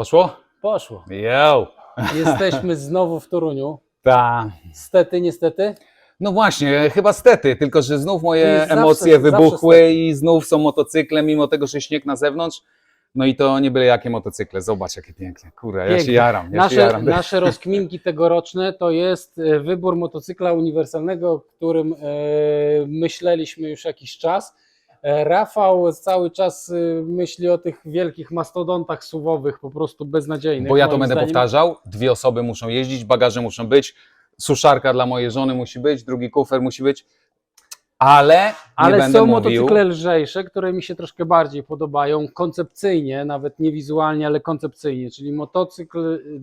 Poszło? Poszło. Yo! Jesteśmy znowu w Toruniu. Ta. Stety, niestety. No właśnie, chyba stety, tylko że znów moje Jest zawsze- emocje zawsze wybuchły stety. i znów są motocykle, mimo tego, że śnieg na zewnątrz. No i to nie byle jakie motocykle. Zobacz, jakie piękne. Kurde, ja się jaram. Ja się Nasze, jaram. nasze rozkminki tegoroczne to jest e, wybór motocykla uniwersalnego, o którym e, myśleliśmy już jakiś czas. E, Rafał cały czas e, myśli o tych wielkich mastodontach suwowych, po prostu beznadziejnych. Bo ja to będę zdaniem. powtarzał. Dwie osoby muszą jeździć, bagaże muszą być, suszarka dla mojej żony musi być, drugi kufer musi być. Ale, nie Ale są mówił, motocykle lżejsze, które mi się troszkę bardziej podobają koncepcyjnie, nawet nie wizualnie, ale koncepcyjnie, czyli motocykl y,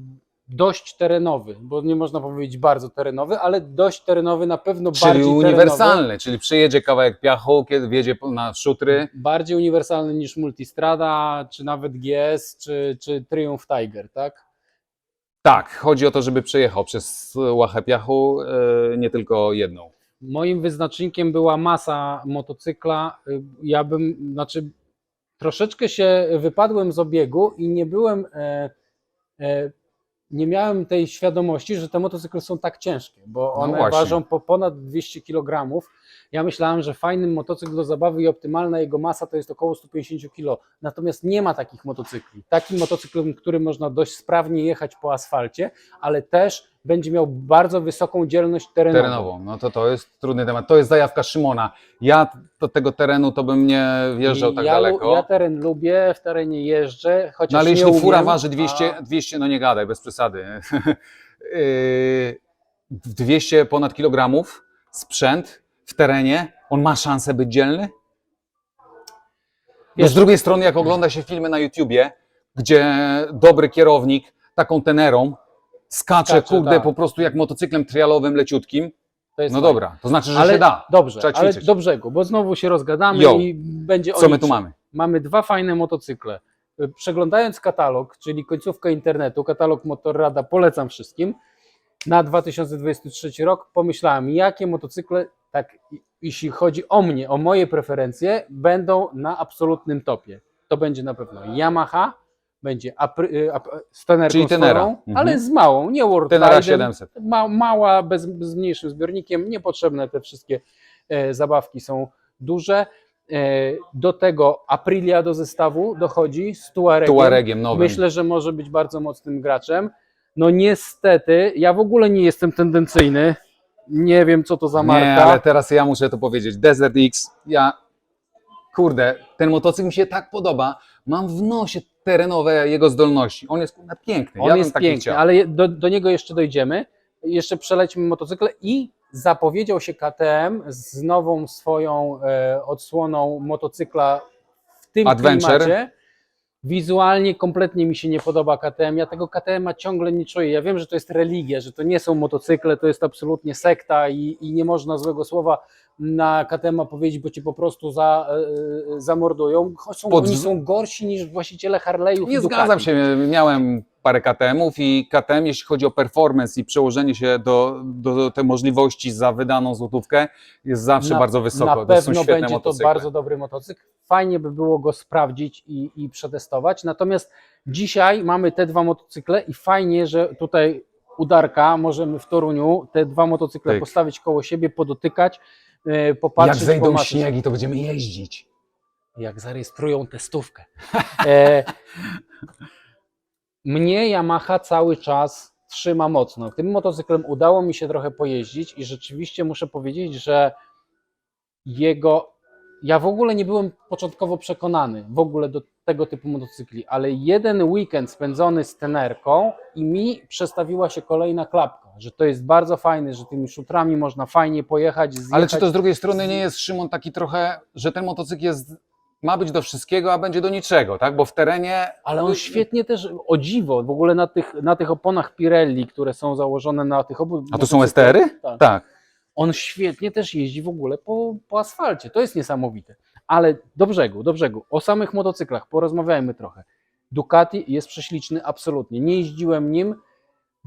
dość terenowy, bo nie można powiedzieć bardzo terenowy, ale dość terenowy, na pewno czyli bardziej uniwersalny, terenowy, czyli przyjedzie kawałek piachu, kiedy wjedzie na szutry. bardziej uniwersalny niż Multistrada, czy nawet GS, czy, czy Triumph Tiger, tak? Tak, chodzi o to, żeby przejechał przez łachę piachu, e, nie tylko jedną. Moim wyznacznikiem była masa motocykla. Y, Ja bym, znaczy, troszeczkę się wypadłem z obiegu i nie byłem, e, e, nie miałem tej świadomości, że te motocykle są tak ciężkie, bo one No ważą po ponad 200 kg. Ja myślałem, że fajny motocykl do zabawy i optymalna jego masa to jest około 150 kg. Natomiast nie ma takich motocykli. Takim motocyklem, którym można dość sprawnie jechać po asfalcie, ale też będzie miał bardzo wysoką dzielność terenową. Terenową, no to to jest trudny temat. To jest zajawka Szymona. Ja do tego terenu to bym nie wjeżdżał tak ja, daleko. Ja teren lubię, w terenie jeżdżę, chociaż no ale nie jeśli umiem, fura waży a- 200, 200, no nie gadaj, bez przesady. Yy, 200 ponad kilogramów sprzęt w terenie, on ma szansę być dzielny? No z drugiej strony, jak ogląda się filmy na YouTubie, gdzie dobry kierownik taką tenerą skacze, Skacze, kurde, tak. po prostu jak motocyklem trialowym leciutkim, To jest no fajne. dobra, to znaczy, że ale się da. Dobrze, Trzeba ale ćwiczyć. do brzegu, bo znowu się rozgadamy i będzie o Co my niczym. tu mamy? Mamy dwa fajne motocykle. Przeglądając katalog, czyli końcówkę internetu, katalog Motorrada polecam wszystkim, na 2023 rok pomyślałem, jakie motocykle, tak jeśli chodzi o mnie, o moje preferencje, będą na absolutnym topie. To będzie na pewno Yamaha, będzie Apri- y, ap- z tenerką Czyli Tenera. Mhm. ale z małą, nie World Tenera Ride'em, 700. Ma, mała, bez, z mniejszym zbiornikiem, niepotrzebne te wszystkie e, zabawki są duże. E, do tego Aprilia do zestawu dochodzi z Tuaregiem. Tuaregiem nowym. Myślę, że może być bardzo mocnym graczem. No niestety, ja w ogóle nie jestem tendencyjny. Nie wiem, co to za marka. Nie, ale teraz ja muszę to powiedzieć. Desert X, ja, kurde, ten motocykl mi się tak podoba. Mam w nosie terenowe jego zdolności. On jest kurde, piękny. On ja jest piękny, chciał. ale do, do niego jeszcze dojdziemy. Jeszcze przelećmy motocykle i zapowiedział się KTM z nową swoją e, odsłoną motocykla w tym Adventure. klimacie. Wizualnie kompletnie mi się nie podoba KTM. Ja tego KTM-a ciągle nie czuję. Ja wiem, że to jest religia, że to nie są motocykle, to jest absolutnie sekta i, i nie można złego słowa na KTM-a powiedzieć, bo cię po prostu za, e, zamordują. Są, Pod- Oni są gorsi niż właściciele Harley'ów. Nie zgadzam się, miałem parę KTM-ów i KTM, jeśli chodzi o performance i przełożenie się do, do, do tej możliwości za wydaną złotówkę, jest zawsze Na- bardzo wysoko. Na to pewno świetne będzie motocykle. to bardzo dobry motocykl. Fajnie by było go sprawdzić i, i przetestować. Natomiast dzisiaj mamy te dwa motocykle i fajnie, że tutaj udarka możemy w Toruniu te dwa motocykle Tyk. postawić koło siebie, podotykać, Jak popatrzeć, zejdą pomarzyć. śniegi, to będziemy jeździć. Jak zarejestrują testówkę. E, mnie Yamaha cały czas trzyma mocno. Tym motocyklem udało mi się trochę pojeździć i rzeczywiście muszę powiedzieć, że jego. Ja w ogóle nie byłem początkowo przekonany w ogóle do tego typu motocykli, ale jeden weekend spędzony z tenerką i mi przestawiła się kolejna klapka, że to jest bardzo fajne, że tymi szutrami można fajnie pojechać. Zjechać. Ale czy to z drugiej strony nie jest, Szymon, taki trochę, że ten motocykl jest, ma być do wszystkiego, a będzie do niczego, tak? Bo w terenie... Ale on świetnie też, o dziwo, w ogóle na tych, na tych oponach Pirelli, które są założone na tych obu. A to są STR-y? Tak. Tak. On świetnie też jeździ w ogóle po, po asfalcie. To jest niesamowite. Ale do brzegu, do brzegu. O samych motocyklach porozmawiajmy trochę. Ducati jest prześliczny, absolutnie. Nie jeździłem nim,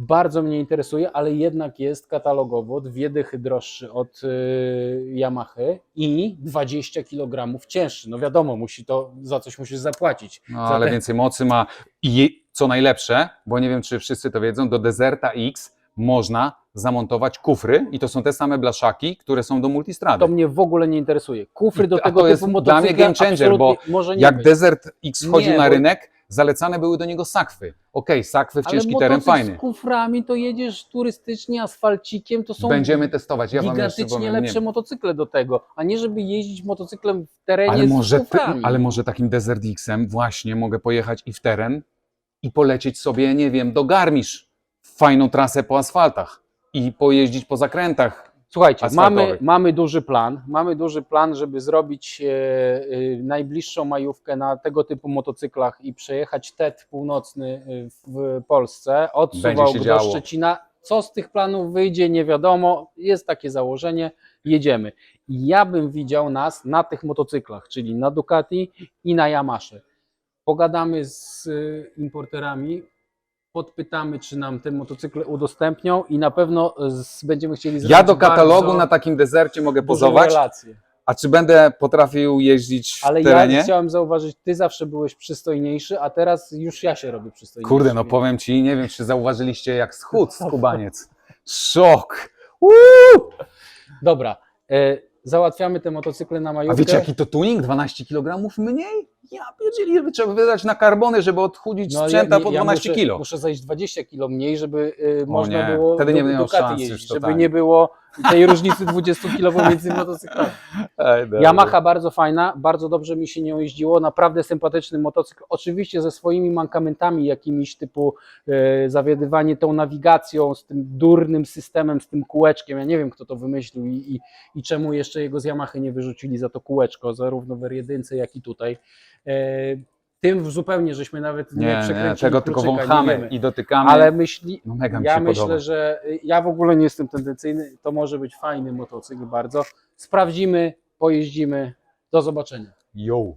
bardzo mnie interesuje, ale jednak jest katalogowo dwie dychy droższy od y, Yamahy i 20 kg cięższy. No wiadomo, musi to za coś musisz zapłacić. No, ale więcej mocy ma. I co najlepsze, bo nie wiem, czy wszyscy to wiedzą, do Deserta X można zamontować kufry i to są te same blaszaki, które są do multistrady. To mnie w ogóle nie interesuje. Kufry do tego to jest typu dla mnie game changer, bo Jak. Desert X wchodził na rynek, zalecane były do niego sakwy. Okej, sakwy w Ale ciężki teren motocykl fajny. z kuframi to jedziesz turystycznie, asfalcikiem, to są Będziemy testować. Ja wam jeszcze gigantycznie powiem, lepsze nie. motocykle do tego, a nie żeby jeździć motocyklem w terenie ale z może, ty, kuframi. ale może takim Desert X-em właśnie mogę pojechać i w teren i polecieć sobie, nie wiem, do Garmisch w fajną trasę po asfaltach i pojeździć po zakrętach. Słuchajcie, asfaltowych. mamy, mamy duży plan. Mamy duży plan, żeby zrobić e, e, najbliższą majówkę na tego typu motocyklach i przejechać północny e, w Polsce od Będzie Suwałk do działo. Szczecina. Co z tych planów wyjdzie, nie wiadomo. Jest takie założenie, jedziemy. Ja bym widział nas na tych motocyklach, czyli na Ducati i na Yamasze. Pogadamy z importerami, podpytamy, czy nam te motocykle udostępnią i na pewno z, będziemy chcieli zrobić Ja do katalogu bardzo na takim dezercie mogę dużą pozować, relację. a czy będę potrafił jeździć w Ale terenie? ja chciałem zauważyć, ty zawsze byłeś przystojniejszy, a teraz już ja się robię przystojniejszy. Kurde, no powiem ci, nie wiem, czy zauważyliście, jak schudł skubaniec. Szok! Uuu! Dobra, e, załatwiamy te motocykle na A majówkę. wiecie, jaki to tuning? 12 kg mniej? Ja pierdzieli, trzeba wydać na karbony, żeby odchudzić No, sprzęta ja- po ja 12 muszę, kilo. Muszę zajść 20 kilo mniej, żeby e, można nie, było wtedy nie do Ducati jeździć, żeby totalnie. nie było tej różnicy 20 kilo pomiędzy motocyklami. Yamaha bardzo fajna, bardzo dobrze mi się nią jeździło, naprawdę sympatyczny motocykl, oczywiście ze swoimi mankamentami jakimiś typu e, zawiadywanie tą nawigacją, z tym durnym systemem, z tym kółeczkiem, ja nie wiem kto to wymyślił i, i, i czemu jeszcze jego z Yamahy nie wyrzucili za to kółeczko, zarówno w R1 jak i tutaj. E, tym zupełnie żeśmy nawet nie, Nie, nie, przekręcili tego tylko nie wąchamy i dotykamy. Ale myśli, no mega mi ja się myślę, podoba. że y, ja w ogóle nie jestem tendencyjny. To może być fajny motocykl bardzo. Sprawdzimy, pojeździmy. Do zobaczenia. Yo.